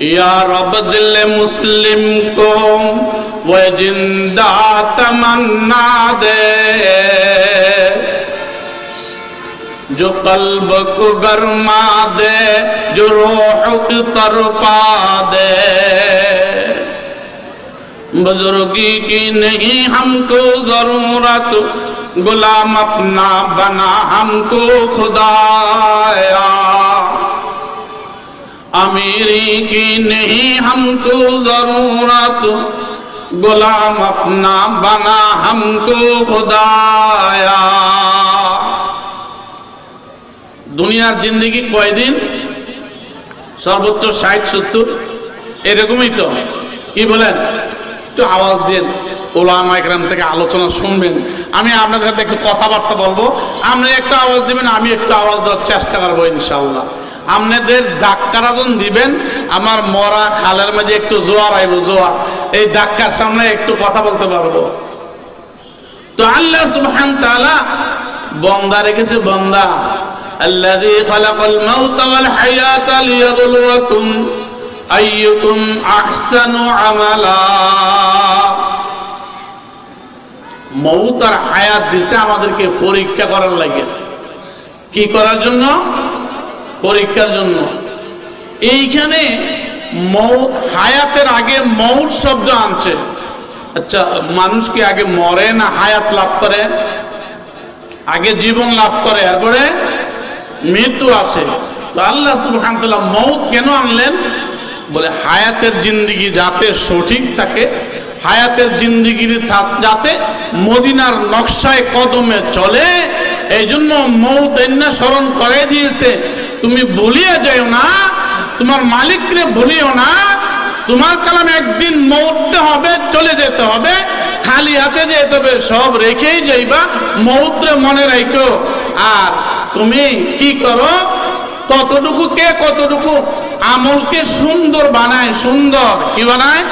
یا رب دل مسلم کو وہ زندہ تمنا دے۔ جو قلب کو گرما دے، جو روح کو ترپا دے۔ بزرگی کی نہیں ہم کو ضرورت، غلام اپنا بنا ہم کو خدا۔ یا अमीरी की नहीं हमको जरूरत गुलाम अपना बना हमको खुदाया দুনিয়ার জিন্দিগি কয়দিন সর্বোচ্চ ষাট সত্তর এরকমই তো কি বলেন একটু আওয়াজ দিন ওলামা একরাম থেকে আলোচনা শুনবেন আমি আপনাদের সাথে একটু কথাবার্তা বলবো আপনি একটু আওয়াজ দিবেন আমি একটু আওয়াজ দেওয়ার চেষ্টা করবো ইনশাল্লাহ আপনাদের ধাক্কারা যখন দিবেন আমার মরা খালের মাঝে একটু জোয়ার আইব জোয়ার এই ধাক্কার সামনে একটু কথা বলতে পারবো তো আল্লাহ সুবহান তাআলা বন্দা রেখেছে বন্দা الذي خلق الموت والحياة ليبلوكم أيكم أحسن عملا মৌত আর হায়াত দিছে আমাদেরকে পরীক্ষা করার লাগে কি করার জন্য পরীক্ষার জন্য। এইখানে মৌত হায়াতের আগে মৌত শব্দ আনছে। আচ্ছা মানুষ কি আগে মরে না হায়াত লাভ করে? আগে জীবন লাভ করে, এরপরে মৃত্যু আসে। তো আল্লাহ সুবহানাহু মৌত কেন আনলেন? বলে হায়াতের জিন্দিগি যাতে সঠিক থাকে, হায়াতের জিন্দিগির যাতে মদিনার নকশায় কদমে চলে এই জন্য মৌত স্মরণ করে দিয়েছে। তুমি ভুলিয়ে যাও না, তোমার মালিককে ভুলিও না, তোমার কালামে একদিন মৌতে হবে, চলে যেতে হবে, খালি হাতে যেতে হবে সব রেখেই যাইবা, মৌত্রে মনে রাখো আর তুমি কি করো কতটুকু কে কতটুকু আমলকে সুন্দর বানায়, সুন্দর কি বানায়?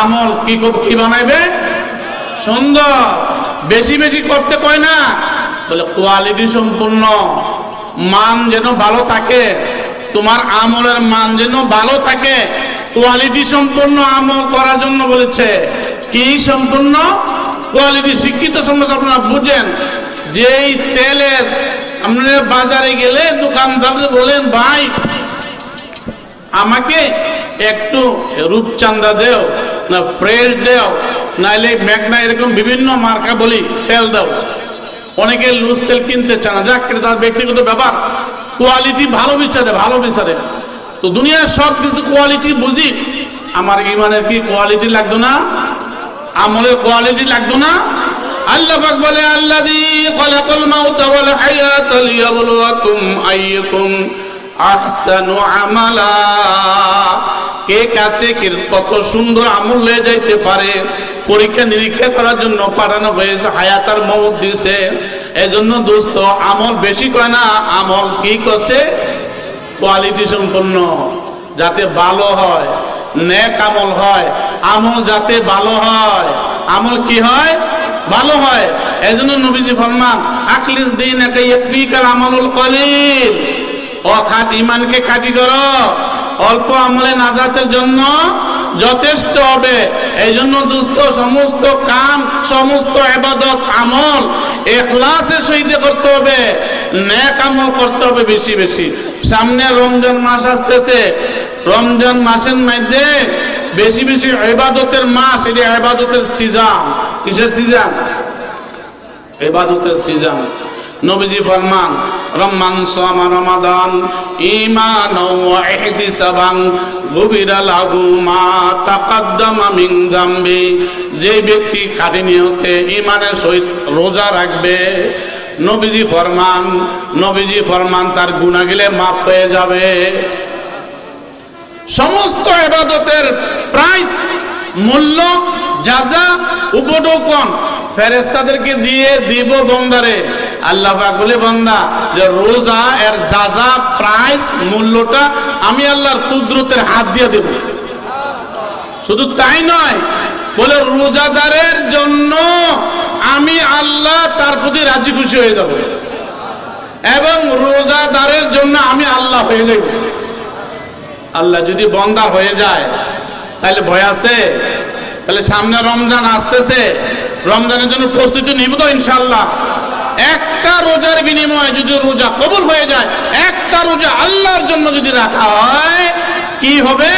আমল কি কি বানাইবে? সুন্দর। বেশি বেশি করতে কয় না, বলে কোয়ালিটি সম্পূর্ণ। মান যেন ভালো থাকে, তোমার আমলের মান যেন ভালো থাকে কোয়ালিটি সম্পূর্ণ আমল করার জন্য বলেছে। কি সম্পূর্ণ? কোয়ালিটি শিক্ষিত সম্পর্কে আপনারা বুঝেন। যেই তেলের আপনারা বাজারে গেলে দোকানদার বলেন, ভাই, আমাকে একটু রূপচান্দা দেও, না প্রেস দেও, নাইলে ম্যাগনা এরকম বিভিন্ন মার্কা বলি, তেল দাও। অনেকে লুজ তেল কিনতে চায় না। যাক তার ব্যক্তিগত ব্যাপার। কোয়ালিটি ভালো বিচারে ভালো বিচারে। তো দুনিয়ার সব কিছু কোয়ালিটি বুঝি। আমার ইমানের কি কোয়ালিটি লাগতো না? আমলের কোয়ালিটি লাগতো না? আল্লাহ পাক বলে, আল্লাযী খালাকাল মাউতা ওয়াল হায়াতা লিয়াবলুয়াকুম আইয়ুকুম আহসানু আমালা। কে কাছে কত সুন্দর আমল হয়ে যাইতে পারে? পরীক্ষা নিরীক্ষা করার জন্য পাঠানো হয়েছে, হায়াতার মৌত দিছে। এজন্য দোস্ত, আমল বেশি কয় না, আমল কি করছে? কোয়ালিটি সম্পন্ন, যাতে ভালো হয়, নেক আমল হয়। আমল যাতে ভালো হয়, আমল কি হয়? ভালো হয়। এজন্য নবীজি ফরমান, আখলিস দিন একা ইয়াকফিকাল আমলুল কলিল। ও খাট ইমানকে খাঁটি করো। অল্প আমলে নাজাতের জন্য যথেষ্ট হবে। এই জন্য দুস্থ সমস্ত কাম, সমস্ত এবাদত, আমল এখলাসের সহিত করতে হবে। নেক আমল করতে হবে বেশি বেশি। সামনে রমজান মাস আসতেছে। রমজান মাসের মধ্যে বেশি বেশি এবাদতের মাস, এটি এবাদতের সিজন কিসের সিজন এবাদতের সিজন নবীজি ফরমান রহমান সামা রমাদান, ঈমান ওয়া ইহতিসাবান, গুফিরা লাহু মা তাকাদ্দামা মিন যামবি, যে ব্যক্তি খাঁটি নিয়তে ঈমানের সহিত রোজা রাখবে, নবীজি ফরমান নবীজি ফরমান তার গুনাহ গেলে মাফ হয়ে যাবে। সমস্ত ইবাদতের প্রাইস মূল্য যাজা উপটোকন ফেরেস্তাদেরকে দিয়ে দিব বন্দারে। আল্লাহ বলে, বন্দা, যে রোজা এর যাজা প্রাইস মূল্যটা আমি আল্লাহর কুদরতের হাত দিয়ে দেব। শুধু তাই নয়, বলে, রোজাদারের জন্য আমি আল্লাহ তার প্রতি রাজি খুশি হয়ে যাব। এবং রোজাদারের জন্য আমি আল্লাহ হয়ে যাব আল্লাহ যদি বন্দার হয়ে যায় তাহলে ভয় আছে? তাহলে সামনে রমজান আসতেছে। রমজানের জন্য প্রস্তুতি নিব তো ইনশাল্লাহ একটা রোজার বিনিময়ে যদি রোজা কবুল হয়ে যায়, একটা রোজা আল্লাহর জন্য যদি রাখা হয়, কি হবে?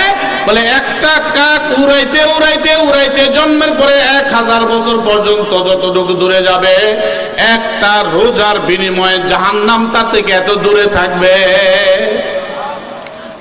বলে একটা কাক উড়াইতে উড়াইতে উড়াইতে জন্মের পরে এক হাজার বছর পর্যন্ত যতটুকু দূরে যাবে, একটা রোজার বিনিময়ে জাহান্নাম তার থেকে এত দূরে থাকবে।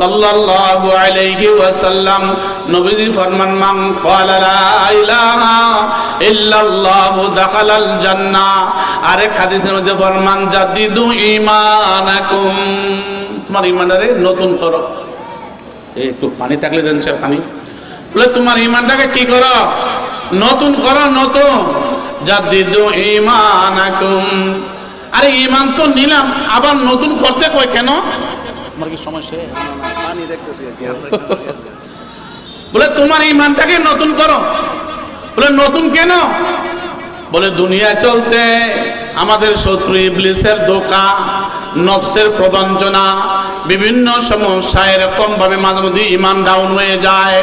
সাল্লাল্লাহু আলাইহি ওয়াসাল্লাম, নবীজি ফরমান মান ক্বালা লা ইলাহা ইল্লাল্লাহু দাখালাল জান্নাহ। আরেক হাদিসের মধ্যে ফরমান, জাদিদু ঈমানাকুম। তোমার ঈমানটারে নতুন করো। একটু পানি থাকলে দেন স্যার পানি বলে, তোমার ঈমানটাকে কি করো? নতুন করো, নতুন। জাদিদু ঈমানাকুম। আরে, ঈমান তো নিলাম, আবার নতুন করতে কয় কেন? আমার কি সমস্যা পানি দেখতেছি বলে তোমার ইমানটাকে নতুন করো। বলে নতুন কেন? বলে দুনিয়া চলতে আমাদের শত্রু ইবলিসের দোকা। নফসের প্রবঞ্চনা, বিভিন্ন সমস্যা এরকম ভাবে মাঝে মধ্যে ইমান ডাউন হয়ে যায়।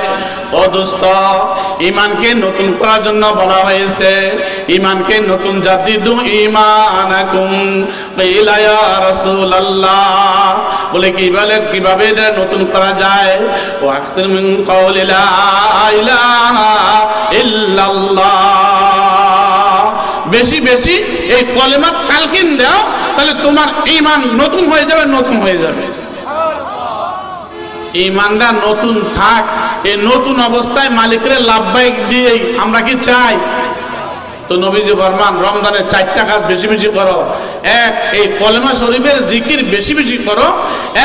অদুস্থ ইমানকে নতুন করার জন্য বলা হয়েছে ইমানকে নতুন জাতি দু ইমান ইয়া রাসূলুল্লাহ। বলে কীভাবে এটা নতুন করা যায়? ও ইল্লাল্লাহ। বেশি বেশি, এই কলেমা কালকিন দাও, তাহলে তোমার ঈমান নতুন হয়ে যাবে, নতুন হয়ে যাবে। ইমানটা নতুন থাক, এই নতুন অবস্থায় মালিকের লাভবাহিক দিয়ে আমরা কি চাই? তো নবীজি ফরমান, রমজানের চারটা কাজ বেশি বেশি করো। এক, এই কলেমা শরীফের জিকির বেশি বেশি করো।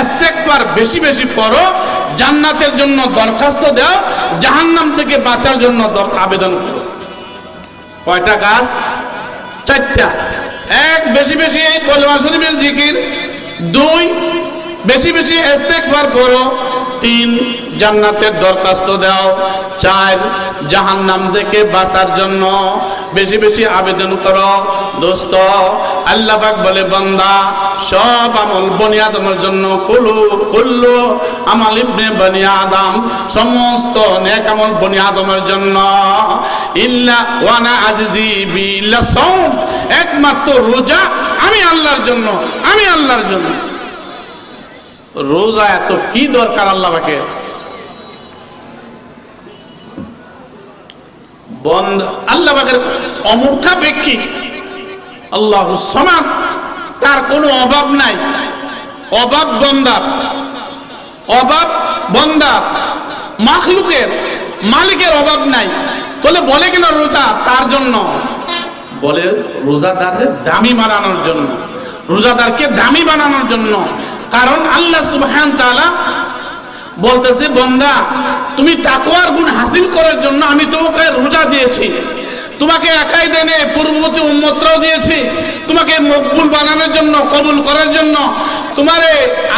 ইস্তেগফার বেশি বেশি করো। জান্নাতের জন্য দরখাস্ত দাও, জাহান্নাম থেকে বাঁচার জন্য আবেদন করো। কয়টা কাজ? চারটা। এক বেশি বেশি এই কলমা শরীফের জিকির। দুই বেশি বেশি এস্তেকবার করো। তিন জান্নাতের দরখাস্ত দাও। চার জাহান নাম থেকে বাঁচার জন্য বেশি বেশি আবেদন করো। দোস্ত, আল্লাহ পাক বলে, বন্দা, সব আমল বনি আদমের জন্য কুলু, কুল্লু আমাল ইবনে বনি আদম, সমস্ত নেক আমল বনি আদমের জন্য। ইল্লা ওয়ানা আজিজি বিল্লা সাউম একমাত্র রোজা আমি আল্লাহর জন্য, আমি আল্লাহর জন্য। রোজা এত কি দরকার আল্লাহ বন্ধ। আল্লাহ পাকের ব্যক্তি। আল্লাহ সমান তার কোনো অভাব নাই। অভাব বন্দার। অভাব বন্দার। মাখলুকের, মালিকের অভাব নাই। তাহলে বলে কিনা রোজা? তার জন্য। বলে রোজাদারকে দামি বানানোর জন্য। রোজাদারকে দামি বানানোর জন্য। কারণ আল্লাহ তাআলা বলতেছে, বন্দা, তুমি তাকওয়ার গুণ হাসিল করার জন্য আমি তোমাকে রোজা দিয়েছি। তোমাকে একাই দেনে পূর্ববর্তী উম্মতরাও দিয়েছি। তোমাকে মকবুল বানানোর জন্য, কবুল করার জন্য, তোমারে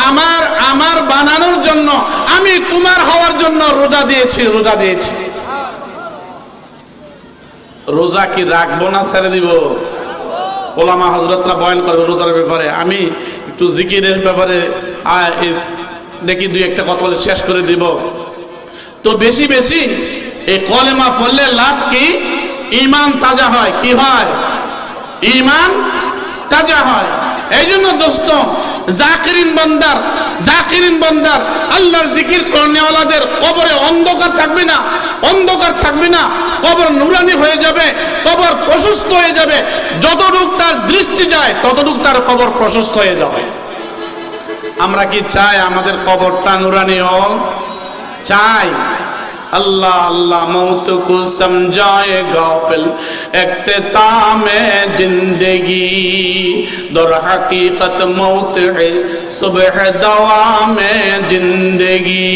আমার আমার বানানোর জন্য আমি তোমার হওয়ার জন্য রোজা দিয়েছি রোজা দিয়েছি। রোজা কি রাখব না ছেড়ে দিব? ওলামা হজরতরা বয়ান করবে রোজার ব্যাপারে। আমি একটু জিকিরের ব্যাপারে দেখি দুই একটা কথা বলে শেষ করে দিব। তো বেশি বেশি এই কলেমা পড়লে লাভ কি? ইমান তাজা হয়। কি হয়? ইমান তাজা হয়। এই জন্য দোস্ত, জাকিরিন বন্দার জাকিরিন বন্দার আল্লাহর জিকির করনেওয়ালাদের কবরে অন্ধকার থাকবে না, অন্ধকার থাকবে না। কবর নুরানি হয়ে যাবে, কবর প্রশস্ত হয়ে যাবে। যতটুক তার দৃষ্টি যায়, ততটুক তার কবর প্রশস্ত হয়ে যাবে। আমরা কি চাই আমাদের কবরটা নুরানি হল চাই। আল্লাহ আল্লাহ মৌত কু সমঝায় গাফিল। তামে زندگی در حقیقت موت ہے صبح دوام زندگی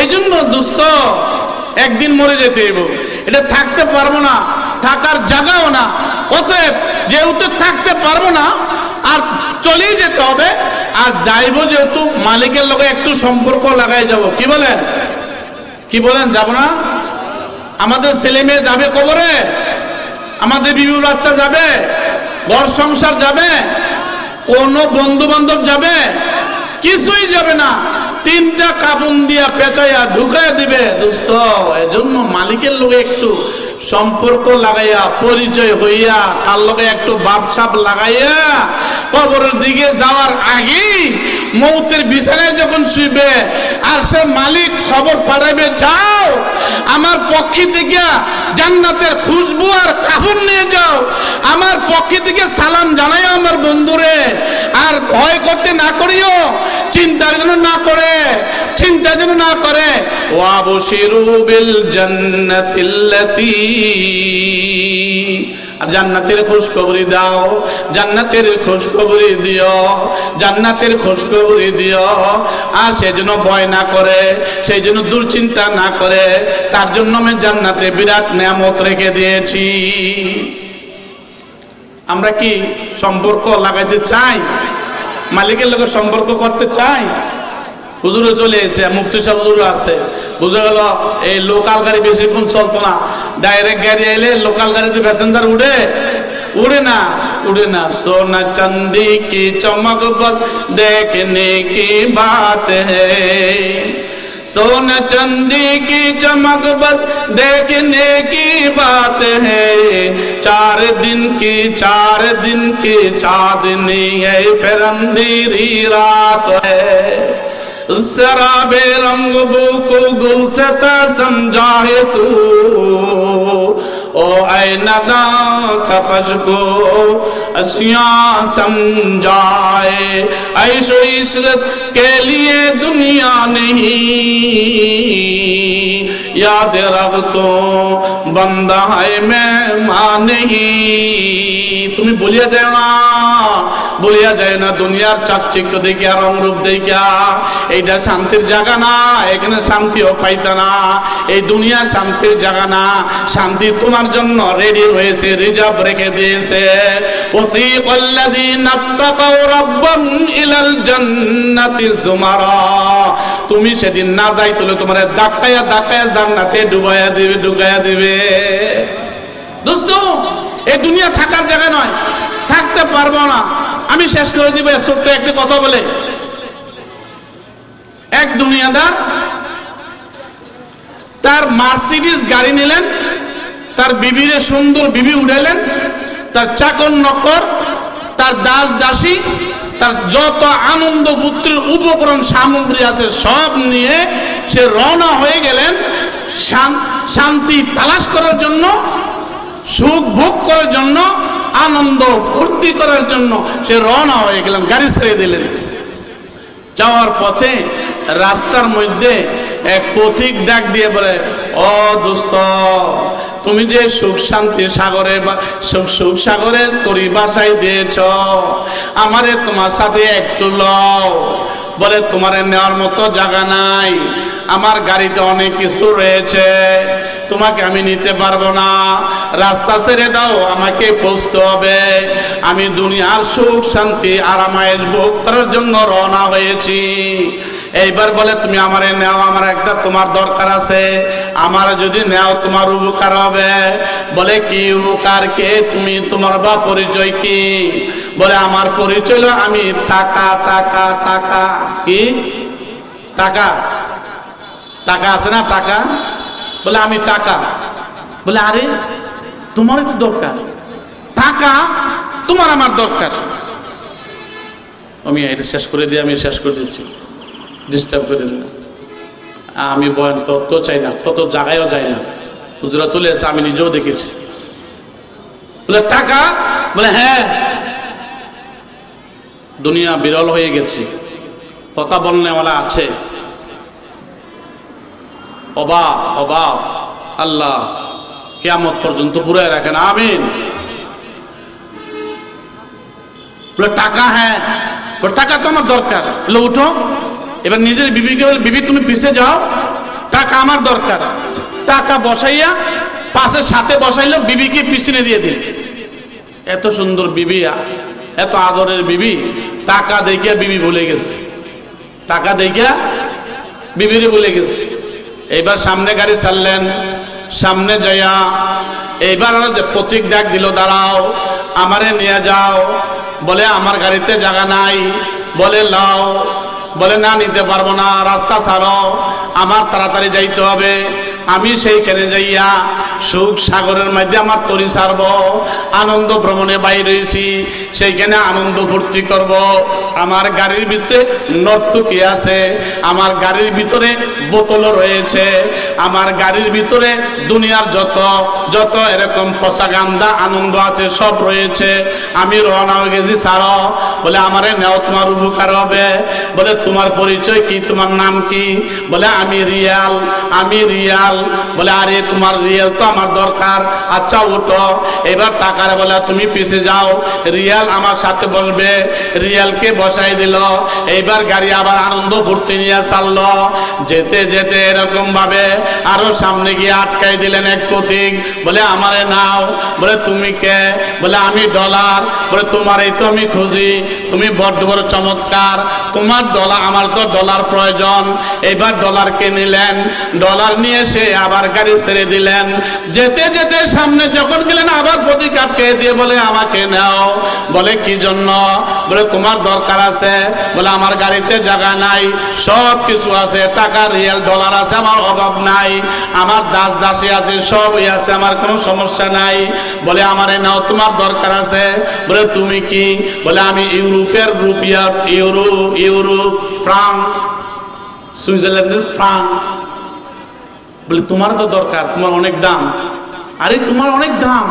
এই জন্য দোস্ত, একদিন মরে যেতে এটা থাকতে পারব না, থাকার জায়গাও না। অতএব উত্তর থাকতে পারব না চলেই যেতে হবে। আর যাইবো যেহেতু মালিকের লোকে একটু সম্পর্ক লাগাই যাব। কি বলেন? কি বলেন? যাব না? আমাদের ছেলে মেয়ে যাবে কবরে? আমাদের বিবি বাচ্চা যাবে? ঘর সংসার যাবে? কোন বন্ধু বান্ধব যাবে? কিছুই যাবে না। তিনটা কাপড় দিয়া পেঁচাইয়া ঢুকাইয়া দিবে দোস্ত এজন্য মালিকের লোকে একটু সম্পর্ক লাগাইয়া, পরিচয় হইয়া, তার লগে একটু বাপসাপ লাগাইয়া, কবরের দিকে যাওয়ার আগেই মৌতের বিছানায় যখন শুইবে, আর সে মালিক খবর পাঠাইবে, যাও, আমার পক্ষে থেকে জান্নাতের খুশবু আর কাপড় নিয়ে যাও। আমার পক্ষে থেকে সালাম জানাই আমার বন্ধুরে। আর ভয় করতে না করিও। চিন্তা যেন না করে, চিন্তা যেন না করে। জান্নাতের খুশখবরি দাও, জান্নাতের খুশখবরি দিও, জান্নাতের খুশখবরি দিও। আর সে যেন ভয় না করে সেই জন্য দুশ্চিন্তা না করে, তার জন্য আমি জান্নাতে বিরাট নিয়ামত রেখে দিয়েছি। আমরা কি সম্পর্ক লাগাইতে চাই? মালিকের লোকের সম্পর্ক করতে চাই। হুজুরে চলে এসে মুক্তি সাহেব আছে। বুঝে গেল, এই লোকাল গাড়ি বেশিক্ষণ চলতো না। ডাইরেক্ট গাড়ি এলে লোকাল গাড়িতে প্যাসেঞ্জার উঠে উড়ে না উড়ে না। সোনা চান্দি কি চমক বস देखने কি বাত है سون چندی کی چمک بس دیکھنے کی بات ہے۔ چار دن کی، چار دن کی چاندنی ہے، پھر اندھیری رات ہے۔ سراب رنگ بو کو گلستا سمجھا ہے تو۔ او اے ندا کفش کو اسیاں سمجھائے، عیش و عشرت کے لیے دنیا نہیں۔ یاد رب تو بندہ ہے میں ماں نہیں۔ تمہیں بھولیا جائے বলিয়া যায় না, দুনিয়ার চাকচিক্য দেখিয়া, রংরূপ দেখিয়া এইটা শান্তির জায়গা না, এখানে শান্তিও পাইতা না। এই দুনিয়া শান্তির জায়গা না, শান্তি তোমার জন্য রেডি হয়েছে রিজার্ভ রেখে দিয়েছে। ওসিক আল্লাযীনা তাকাউ রাব্বাহুম ইলাল জান্নাতি যুমারা তুমি সেদিন না যাইতলে তোমার দাক্কায়া দাক্কায়া জান্নাতে ডুবাইয়া দিবে, ঢুকাইয়া দিবে। দোস্ত, এই দুনিয়া থাকার জায়গা নয়, থাকতে পারব না। আমি শেষ করে দিব ছোট্ট একটি কথা বলে। এক দুনিয়াদার তার মার্সিডিস গাড়ি নিলেন, তার বিবিরে সুন্দর বিবি উঠাইলেন তার চাকর নকর, তার দাস দাসী, তার যত আনন্দ পুত্রের উপকরণ সামগ্রী আছে সব নিয়ে সে রওনা হয়ে গেলেন শান্তি তালাশ করার জন্য, সুখ ভোগ করার জন্য আনন্দ ফুর্তি করার জন্য সে রওনা হয়ে গেলেন, গাড়ি ছেড়ে দিলেন। যাওয়ার পথে রাস্তার মধ্যে এক পথিক ডাক দিয়ে বলে, ও দোস্ত, তুমি যে সুখ শান্তি সাগরে বা সুখ সুখ সাগরের তরি বাসায় দিয়েছ, আমারে তোমার সাথে একটু লও। বলে, তোমারে নেওয়ার মতো জায়গা নাই, আমার গাড়িতে অনেক কিছু রয়েছে তোমাকে আমি নিতে পারব না। রাস্তা ছেড়ে দাও, আমাকে পৌঁছতে হবে। আমি দুনিয়ার সুখ, শান্তি আরামায়েশ ভোগ করার জন্য রওনা হয়েছি। এইবার বলে, তুমি আমারে নেও, আমার একটা তোমার দরকার আছে। আমার যদি নেও, তোমার উপকার হবে। বলে, কি উপকার কে? তুমি তোমার বা পরিচয় কি? বলে, আমার পরিচয় আমি টাকা টাকা টাকা। কি? টাকা? টাকা আছে না, টাকা? বলে, আমি টাকা। বলে, আরে, তোমারই তো দরকার। টাকা তোমার আমার দরকার। আমি এটা শেষ করে দিয়ে, আমি শেষ করে দিচ্ছি। ডিস্টার্ব করে না আমি বয়ান করতেও চাই না, কত জায়গায়ও যাই না। হুজুরা চলে এসে আমি নিজেও দেখেছি। বলে, টাকা? বলে হ্যাঁ। দুনিয়া বিরল হয়ে গেছে। কথা বলনেওয়ালা আছে। অবাক অবাক। আল্লাহ কেয়ামত পর্যন্ত পুরাই রাখেন, আমিন। টাকা হ্যাঁ। টাকা তো আমার দরকার। বলে, উঠো। এবার নিজের বিবিকে বিবি, তুমি পিছে যাও। টাকা আমার দরকার। টাকা বসাইয়া পাশের সাথে বসাইলো, বিবিকে পিছনে দিয়ে দিল। এত সুন্দর বিবি এত আদরের বিবি, টাকা দেখিয়া বিবি ভুলে গেছে। টাকা দেখিয়া বিবিরে ভুলে গেছে। এইবার সামনে গাড়ি চাললেন সামনে যাইয়া এইবার যে প্রতীক ডাক দিল, দাঁড়াও, আমারে নিয়ে যাও। বলে, আমার গাড়িতে জায়গা নাই। বলে, লাও। বলে, না, নিতে পারব না। রাস্তা সারো আমার তাড়াতাড়ি যাইতে হবে। আমি সেইখানে যাইয়া সুখ সাগরের মধ্যে আমার তরি ছাড়ব আনন্দ ভ্রমণে বাইরে হয়েছি, সেইখানে আনন্দ ফুর্তি করব। আমার গাড়ির ভিতরে নর্তকী আছে, আমার গাড়ির ভিতরে বোতলও রয়েছে, আমার গাড়ির ভিতরে দুনিয়ার যত যত এরকম পশা গান্দা আনন্দ আছে সব রয়েছে। আমি রওনা হয়ে গেছি সারো বলে আমারে নেও তোমার উপকার হবে। বলে, তোমার পরিচয় কি? তোমার নাম কি? বলে, আমি রিয়াল আমি রিয়াল বলে, আরে, তোমার রিয়াল তো আমার দরকার। আচ্ছা উঠো এবার টাকার বলে, তুমি পিছে যাও। রিয়াল আমার সাথে বসবে। রিয়ালকে বসাই দিল। এইবার গাড়ি আবার আনন্দ ফুর্তি নিয়ে ছাড়লো যেতে যেতে এরকম ভাবে আরও সামনে গিয়ে আটকাই দিলেন এক প্রতীক। বলে, আমারে নাও। বলে, তুমি কে? বলে, আমি ডলার। বলে তোমার এই তো আমি খুঁজি। তুমি বড্ড বড় চমৎকার। তোমার ডলার আমার তো ডলার প্রয়োজন। এইবার ডলারকে নিলেন। ডলার নিয়ে সে আবার গাড়ি ছেড়ে দিলেন। যেতে যেতে সামনে যখন গেলেন, আবার প্রতীক আটকে দিয়ে বলে, আমাকে নাও। বলে, কি জন্য? বলে, তোমার দরকার আছে। বলে, আমার গাড়িতে জায়গা নাই সব কিছু আছে টাকা রিয়েল, ডলার আছে, আমার অভাব নাই, আমার দাস দাসী আছে, সবই আছে, আমার কোনো সমস্যা নাই। বলে, আমার নাও, তোমার দরকার আছে। বলে, তুমি কি? বলে, আমি ইউরোপের রুপিয়া ইউরো, ইউরোপ, ফ্রান্স, সুইজারল্যান্ডের ফ্রান্স। বলে তোমার তো দরকার তোমার অনেক দাম। আরে তোমার অনেক দাম।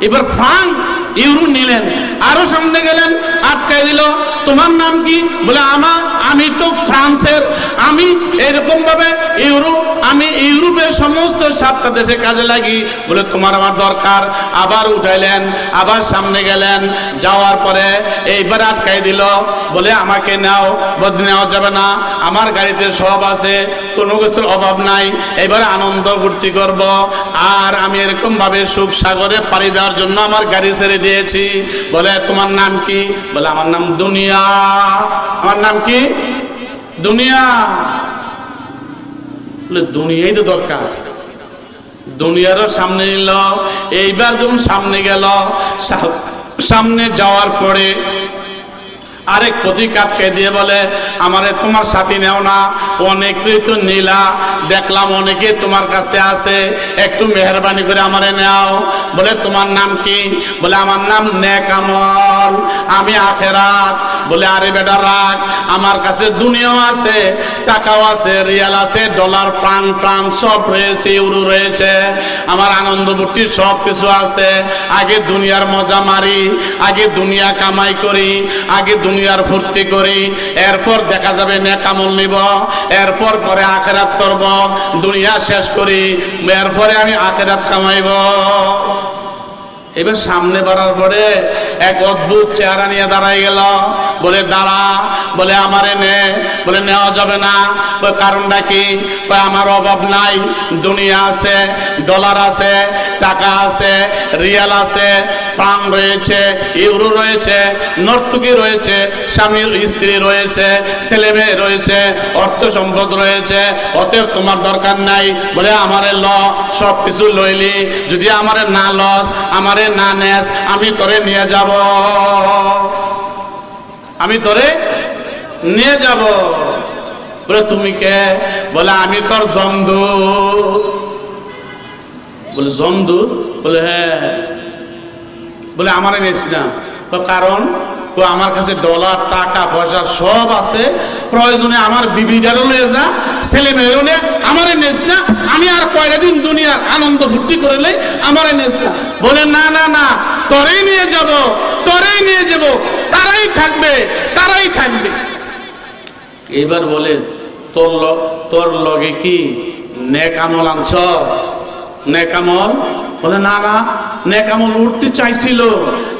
এবার ফ্রাঙ্ক ইউরো নিলেন। আরও সামনে গেলেন আটকাই দিল। তোমার নাম কি? বলে আমার আমি তো ফ্রান্সের। আমি এরকম ভাবে ইউরো, আমি ইউরোপের সমস্ত সাতটা দেশে কাজে লাগি। বলে, তোমার আমার দরকার। আবার উঠাইলেন, আবার সামনে গেলেন। যাওয়ার পরে এইবার আটকাই দিল। বলে, আমাকে নাও বদ নেওয়া যাবে না। আমার গাড়িতে সব আছে, কোনো কিছুর অভাব নাই। এবার আনন্দ ফুর্তি করব। আর আমি এরকম ভাবে সুখ সাগরে পাড়ি দেওয়ার জন্য আমার গাড়ি ছেড়ে দিয়েছি। বলে, তোমার নাম কি? বলে, আমার নাম দুনিয়া। আমার নাম কি? দুনিয়া। বলে, দুনিয়াই তো দরকার। দুনিয়ারও সামনে নিল। এইবার যখন সামনে গেল সামনে যাওয়ার পরে আরেক প্রতীক আটকে দিয়ে বলে, আমারে তোমার সাথী নেও না অনেকেই তো নীলা, দেখলাম অনেকে তোমার কাছে আছে, একটু মেহরবানি করে আমারে নেও। বলে, তোমার নাম কি? বলে, আমার নাম নেকামল আমি আখেরাত বলে, আরে বেটা রাখ আমার কাছে দুনিয়াও আছে, টাকাও আছে, রিয়াল আছে, ডলার ফ্রান ফ্রান সব রয়েছে, ইউরো রয়েছে, আমার আনন্দ ভর্তি সব কিছু আছে, আগে দুনিয়ার মজা মারি, আগে দুনিয়া কামাই করি, আগে দুনিয়ার ফুর্তি করি, এরপর দেখা যাবে নেকামল নিব, এরপর পরে আখেরাত করব, দুনিয়া শেষ করি, এরপরে আমি আখেরাত কামাইব। এবার সামনে বাড়ার পরে এক অদ্ভুত চেহারা নিয়ে দাঁড়াই গেল। বলে, দাঁড়া। বলে, আমারে নে। বলে, নেওয়া যাবে না। কারণটা কি? আমার অভাব নাই। দুনিয়া আছে। ডলার আছে, টাকা আছে, রিয়াল আছে ফ্রাম রয়েছে, ইউরো রয়েছে, নর্তুকি রয়েছে স্বামীর স্ত্রী রয়েছে, ছেলে মেয়ে রয়েছে, অর্থ সম্পদ রয়েছে, অতএব তোমার দরকার নাই। বলে, আমারে ল সব কিছু লইলি, যদি আমারে না লস, আমারে না নেস, আমি তোরে নিয়ে যাব। আমি তোরে নিয়ে যাব। বলে, তুমি কে? বলে, আমি তোর জমদু বলে, জমদূত? বলে হ্যাঁ। বলে, আমারে নিস না। তো কারণ ও আমার কাছে ডলার, টাকা, পয়সা সব আছে। প্রয়োজনে আমার বিবিটারও লয়ে যা, ছেলে মেয়েও নে, আমারে নেস না। আমি আর কয়টা দিন দুনিয়ার আনন্দ ফুর্তি করে লই আমারে নেস না। বলে, না না না, তোরেই নিয়ে যাব, তোরেই নিয়ে যাব। তারাই থাকবে তারাই থাকবে। এইবার বলে, তোর তোর লগে কি নেক আমল আনছ? নেকামল? বলে, না না নেকামল উঠতে চাইছিল।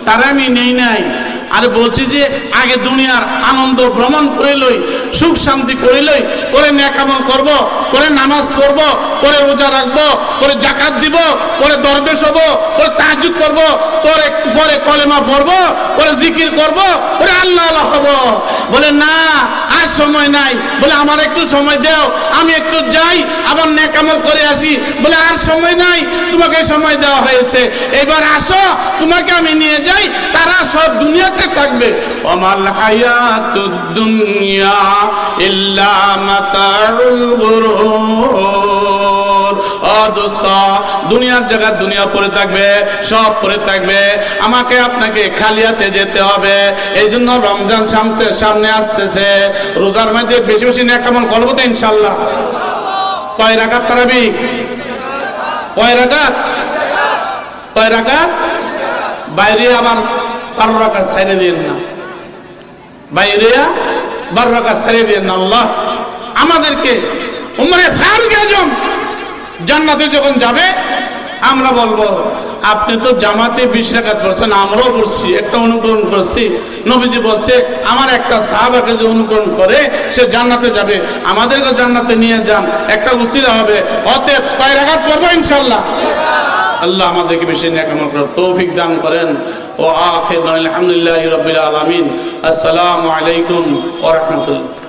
তারা আমি নেই নাই। আরে বলছি যে, আগে দুনিয়ার আনন্দ ভ্রমণ করে লই, সুখ শান্তি করে লই করে ন্যাকামল করব করে নামাজ পড়ব করে রোজা রাখব করে জাকাত দিব করে দরবেশ হব করে তাহাজুদ করব একটু পরে কলেমা পড়ব করে জিকির করব করে আল্লাহ আল্লাহ হব। বলে, না আর সময় নাই। বলে, আমার একটু সময় দাও, আমি একটু যাই, আবার ন্যাকামল করে আসি। বলে, আর সময় নাই, তোমাকে সময় দেওয়া হয়েছে। এবার আসো, তোমাকে আমি নিয়ে যাই, তারা সব দুনিয়াতে থাকবে। অমাল হায়াত দুনিয়া ইল্লা মাতাউল গুরুর দোস্ত, দুনিয়ার জায়গা দুনিয়া পড়ে থাকবে, সব পড়ে থাকবে। আমাকে আপনাকে খালিয়াতে যেতে হবে। এই জন্য রমজান সামনে সামনে আসতেছে। রোজার মধ্যে বেশি বেশি নেকামল করব তো ইনশাল্লাহ। কয় রাখাত তারাবি? কয় রাখাত কয় রাখাত বাইরে আবার বারো রাখাত ছেড়ে দিন না। বাইরে বারো রাখাত ছেড়ে দিন না, আল্লাহ। আমাদেরকে উমরে ফারুক আজম জান্নাতে যখন যাবে, আমরা বলব, আপনি তো জামাতে বিশ রাকাত পড়ছেন, আমরাও পড়ছি, একটা অনুকরণ করছি। নবীজি বলছে, আমার একটা সাহাবাকে যে অনুকরণ করে, সে জান্নাতে যাবে। আমাদেরকে জান্নাতে নিয়ে যান, একটা উসিলা হবে। অতএব কয় রাকাত পড়ব ইনশাল্লাহ আল্লাহ আমাদেরকে বেশি নেকামল করার তৌফিক দান করেন। ও আখির আলহামদুলিল্লাহ রবিল আলমিন। আসসালামু আলাইকুম ওয়া রাহমাতুল্লাহ।